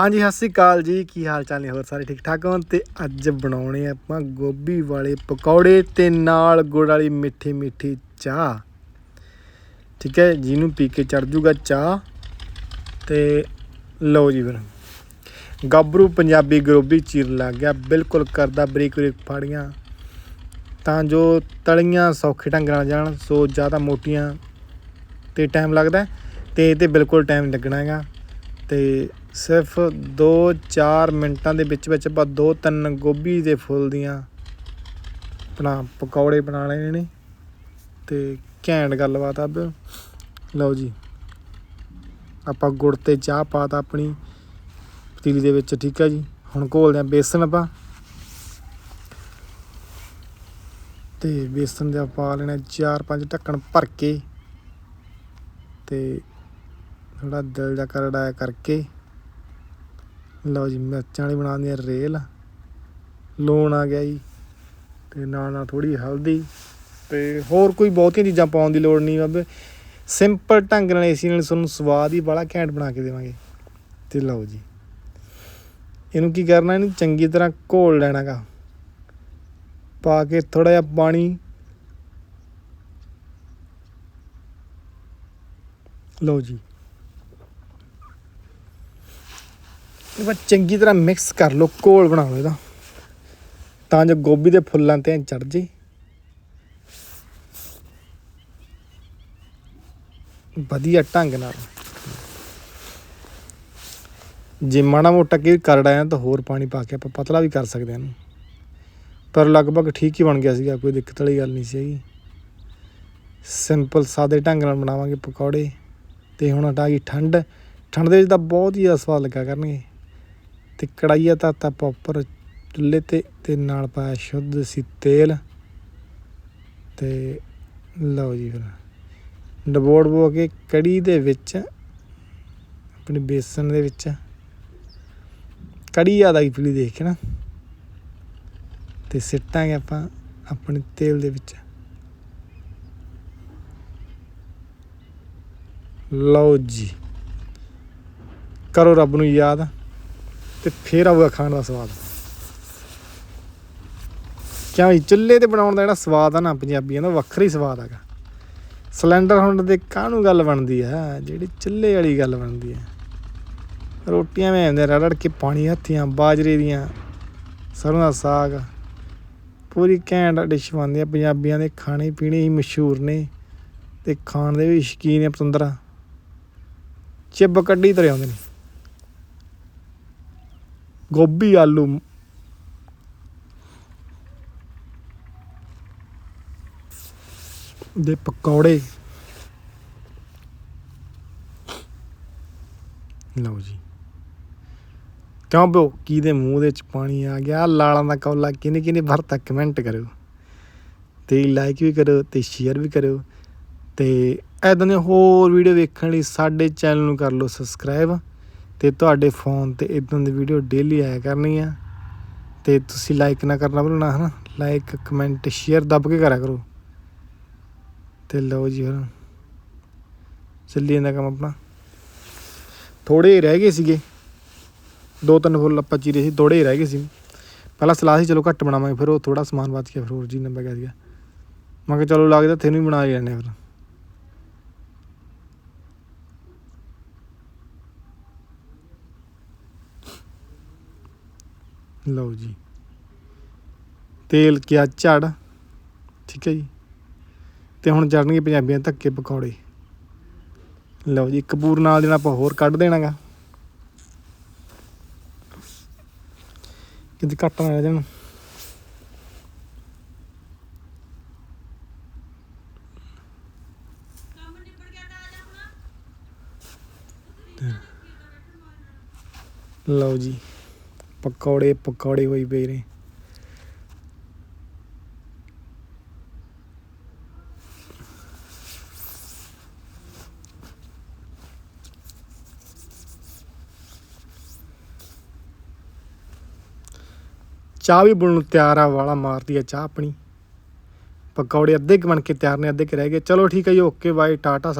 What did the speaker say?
ਹਾਂਜੀ, ਸਤਿ ਸ੍ਰੀ ਅਕਾਲ ਜੀ। ਕੀ ਹਾਲ ਚਾਲ ਨੇ? ਹੋਰ ਸਾਰੇ ਠੀਕ ਠਾਕ ਹੋ ਤੇ ਅੱਜ ਬਣਾਉਣੇ ਆਪਾਂ ਗੋਭੀ ਵਾਲੇ ਪਕੌੜੇ ਤੇ ਨਾਲ ਗੁੜ ਵਾਲੀ ਮਿੱਠੀ ਮਿੱਠੀ ਚਾਹ। ਠੀਕ ਹੈ, ਜਿਹਨੂੰ ਪੀ ਕੇ ਚੜ ਜੂਗਾ ਚਾਹ। ਤੇ ਲਓ ਜੀ ਫਿਰ। ਗੱਭਰੂ ਪੰਜਾਬੀ ਗਰੋਬੀ ਚੀਰ ਲੱਗ ਗਿਆ, ਬਿਲਕੁਲ ਕਰਦਾ ਬਰੀਕ ਬਰੀਕ ਫਾੜੀਆਂ। ਤਾਂ ਜੋ ਤਲੀਆਂ ਸੌਖੇ ਢੰਗ ਨਾਲ ਜਾਣ, ਸੋ ਜ਼ਿਆਦਾ ਮੋਟੀਆਂ ਤੇ ਟਾਈਮ ਲੱਗਦਾ ਹੈ। ਤੇ ਇਹ ਤੇ ਬਿਲਕੁਲ ਟਾਈਮ ਲੱਗਣਾ ਹੈਗਾ। ਤੇ ਸਿਰਫ 2-4 ਮਿੰਟਾਂ ਦੇ ਵਿੱਚ ਵਿੱਚ ਆਪਾਂ ਦੋ ਤਿੰਨ ਗੋਭੀ ਦੇ ਫੁੱਲ ਦੀਆਂ ਆਪਣਾ ਪਕੌੜੇ ਬਣਾ ਲੈਣੇ ਨੇ। ਤੇ ਘੈਂਟ ਗੱਲਬਾਤ ਆ ਲਓ ਜੀ। ਆਪਾਂ ਗੁੜ ਤੇ ਚਾਹ ਪਾਤਾ ਆਪਣੀ। ਪਤੀਲੀ ਦੇ ਵਿੱਚ, ਠੀਕ ਆ ਜੀ। ਹੁਣ ਘੋਲਦੇ ਆ ਬੇਸਨ ਆਪਾਂ। ਤੇ ਬੇਸਨ ਦਾ ਪਾ ਲੈਣਾ 4-5 ਢੱਕਣ ਭਰ ਕੇ। ਤੇ ਥੋੜਾ ਦਿਲ ਦਾ ਕਰੜਾ ਕਰਕੇ। ਲਓ ਜੀ, ਮਿਰਚਾਂ ਵਾਲੀ ਬਣਾਉਂਦੇ ਦਿੰਦੇ ਆ ਰੇਲ। ਲੂਣ ਆ ਗਿਆ ਜੀ, ਤੇ ਨਾਲ ਨਾਲ ਥੋੜੀ ਹਲਦੀ, ਤੇ ਹੋਰ ਕੋਈ ਬਹੁਤੀਆਂ ਚੀਜ਼ਾਂ ਪਾਉਣ ਦੀ ਲੋੜ ਨਹੀਂ ਬਾਬੇ। ਸਿੰਪਲ ਢੰਗ ਨਾਲ ਏਸੀ ਨਾਲ ਤੁਹਾਨੂੰ ਸਵਾਦ ਹੀ ਬੜਾ ਘੈਂਟ ਬਣਾ ਕੇ ਦੇਵਾਂਗੇ। ਤੇ ਲਓ ਜੀ, ਇਹਨੂੰ ਕੀ ਕਰਨਾ, ਇਹਨੂੰ ਚੰਗੀ ਤਰ੍ਹਾਂ ਘੋਲ ਲੈਣਾਗਾ ਪਾ ਕੇ ਥੋੜਾ ਜਿਹਾ ਪਾਣੀ। ਲਓ ਜੀ ਬਸ ਚੰਗੀ ਤਰ੍ਹਾਂ ਮਿਕਸ ਕਰ ਲਓ, ਘੋਲ ਬਣਾ ਲਓ ਇਹਦਾ। ਤਾਂ ਜੋ ਗੋਭੀ ਦੇ ਫੁੱਲਾਂ ਤੇ ਚੜ ਜੇ ਵਧੀਆ ਢੰਗ ਨਾਲ। ਜੇ ਮਾੜਾ ਮੋਟਾ ਕੀ ਕਰੜਾ ਆ ਤਾਂ ਹੋਰ ਪਾਣੀ ਪਾ ਕੇ ਆਪਾਂ ਪਤਲਾ ਵੀ ਕਰ ਸਕਦੇ ਹਾਂ ਇਹਨੂੰ। ਪਰ ਲਗਭਗ ਠੀਕ ਹੀ ਬਣ ਗਿਆ ਸੀਗਾ, ਕੋਈ ਦਿੱਕਤ ਵਾਲੀ ਗੱਲ ਨਹੀਂ ਸੀਗੀ। ਸਿੰਪਲ ਸਾਦੇ ਢੰਗ ਨਾਲ ਬਣਾਵਾਂਗੇ ਪਕੌੜੇ। ਤੇ ਹੁਣ ਹਟਾ ਗਈ ਠੰਡ। ਠੰਡ ਦੇ ਵਿੱਚ ਤਾਂ ਬਹੁਤ ਹੀ ਜ਼ਿਆਦਾ ਸਵਾਦ ਲੱਗਾ ਕਰਨਗੇ। ਤੇ ਕੜਾਈਆ ਧਾਤਾ ਤਾਂ ਚੁੱਲ੍ਹੇ ਤੇ ਤੇ ਨਾਲ ਪਾਇਆ ਸ਼ੁੱਧ ਸੀ ਤੇਲ। ਤੇ ਲਓ ਜੀ ਫਿਰ। ਡਬੋੜ ਬੋ ਕੇ ਕੜੀ ਦੇ ਵਿੱਚ, ਆਪਣੇ ਬੇਸਨ ਦੇ ਵਿੱਚ। ਕੜੀ ਆਦਾ ਹੀ ਪੀਲੀ ਦੇਖ ਕੇ ਨਾ। ਤੇ ਸਿੱਟਾਂਗੇ ਆਪਾਂ ਆਪਣੇ ਤੇਲ ਦੇ ਵਿੱਚ। ਲਓ ਜੀ। ਕਰੋ ਰੱਬ ਨੂੰ ਯਾਦ। ਤੇ ਫੇਰ ਆਊਗਾ ਖਾਣ ਦਾ ਸਵਾਦ। ਕਿਉਂ ਜੀ ਚੁੱਲ੍ਹੇ ਤੇ ਬਣਾਉਣ ਦਾ ਜਿਹੜਾ ਸਵਾਦ ਆ ਨਾ ਪੰਜਾਬੀਆਂ ਦਾ ਵੱਖਰਾ ਹੀ ਸਵਾਦ ਹੈਗਾ। ਸਿਲੰਡਰ ਹੁਣ ਦੇ ਕਾਹਨੂੰ ਗੱਲ ਬਣਦੀ ਆ? ਜਿਹੜੀ ਚੁੱਲ੍ਹੇ ਵਾਲੀ ਗੱਲ ਬਣਦੀ ਆ। ਰੋਟੀਆਂ ਮੈਂ ਆਉਂਦੇ ਰੜ ਕੇ ਪਾਣੀ ਹੱਥੀਆਂ, ਬਾਜਰੇ ਦੀਆਂ ਸਰੋਂ ਦਾ ਸਾਗ। ਪੂਰੀ ਘੈਂਟ ਡਿਸ਼ ਬਣਦੀ ਆ, ਪੰਜਾਬੀਆਂ ਦੇ ਖਾਣੇ ਪੀਣੇ ਹੀ ਮਸ਼ਹੂਰ ਨੇ ਤੇ ਖਾਣ ਦੇ ਵੀ ਸ਼ੌਕੀਨ ਆ ਪਤੰਦਰਾ। ਚਿੱਬ ਕੱਢੀ ਤਰੇ ਆਉਂਦੇ ਨੇ। ਗੋਭੀ, ਆਲੂ। ਦੇ ਪਕੌੜੇ। ਲਓ ਜੀ। ਕਿਉਂ ਬੋ ਕੀ ਦੇ ਮੂੰਹ ਦੇ ਵਿੱਚ ਪਾਣੀ ਆ ਗਿਆ? ਲਾਲਾਂ ਦਾ ਕੌਲਾ ਕਿਨੇ ਕਿਨੇ ਭਰਤਾ? ਕਮੈਂਟ ਕਰਿਓ। ਤੇ ਲਾਈਕ ਵੀ ਕਰਿਓ ਤੇ ਸ਼ੇਅਰ ਵੀ ਕਰਿਓ। ਤੇ ਐਦਾਂ ਦੇ ਹੋਰ ਵੀਡੀਓ ਵੇਖਣ ਲਈ ਸਾਡੇ ਚੈਨਲ ਨੂੰ ਕਰ ਲਓ ਸਬਸਕ੍ਰਾਈਬ ਤੇ ਤੁਹਾਡੇ ਫੋਨ ਤੇ ਇਦਾਂ ਦੀ ਵੀਡੀਓ ਡੇਲੀ ਆਇਆ ਕਰਨੀ ਆ। ਤੇ ਤੁਸੀਂ ਲਾਈਕ ਨਾ ਕਰਨਾ ਭੁੱਲਣਾ, ਹਨਾ? ਲਾਈਕ ਕਮੈਂਟ ਸ਼ੇਅਰ ਦੱਬ ਕੇ ਕਰਿਆ ਕਰੋ। ਤੇ ਲਓ ਜੀ ਫਿਰ ਚੱਲੀ ਜਾਂਦਾ ਕੰਮ ਆਪਣਾ। ਥੋੜੇ ਰਹਿ ਗਏ ਸੀਗੇ। ਦੋ ਤਿੰਨ ਫੁੱਲ ਆਪਾਂ ਚੀਰੇ ਸੀ ਥੋੜੇ ਹੀ ਰਹਿ ਗਏ ਸੀ। ਪਹਿਲਾਂ ਸਲਾਹ ਸੀ, ਚਲੋ ਘੱਟ ਬਣਾਵਾਂਗੇ, ਫਿਰ ਉਹ ਥੋੜਾ ਸਮਾਨ ਬਚ ਗਿਆ, ਫਿਰ ਹੋਰ ਜੀ ਨੰਬਰ ਗਿਆ। ਸੀਗਾ ਮੈਂ ਕਿਹਾ ਚਲੋ ਲੱਗਦਾ ਤੈਨੂੰ ਹੀ ਬਣਾ ਹੀ ਲੈਣੇ ਫਿਰ। ਲਓ ਜੀ। ਤੇਲ ਕਿਆ ਝੜ, ਠੀਕ ਹੈ ਜੀ। ਤੇ ਹੁਣ ਚੜਨਗੇ ਪੰਜਾਬੀਆਂ ਦੇ ਧੱਕੇ ਪਕੌੜੇ। ਲਓ ਜੀ ਕਪੂਰ ਨਾਲ ਦੇਣਾ ਆਪਾਂ ਹੋਰ ਕੱਢ ਦੇਣਾਗਾ। ਕਿਤੇ ਘੱਟ ਨਾ ਰਹਿ ਜਾਣ। ਲਓ ਜੀ। ਪਕੌੜੇ ਪਕੌੜੇ ਹੋਈ ਪਏ ਨੇ। ਚਾਹ ਵੀ ਬਣਨ ਨੂੰ ਤਿਆਰ ਆ, ਵਾਲਾ ਮਾਰਦੀ ਆ ਚਾਹ ਆਪਣੀ। ਪਕੌੜੇ ਅੱਧੇ ਬਣ ਕੇ ਤਿਆਰ ਨੇ, ਅੱਧੇ ਕੁ ਰਹਿ ਗਏ। ਚਲੋ ਠੀਕ ਹੈ ਜੀ, ਓਕੇ, ਬਾਏ, ਟਾਟਾ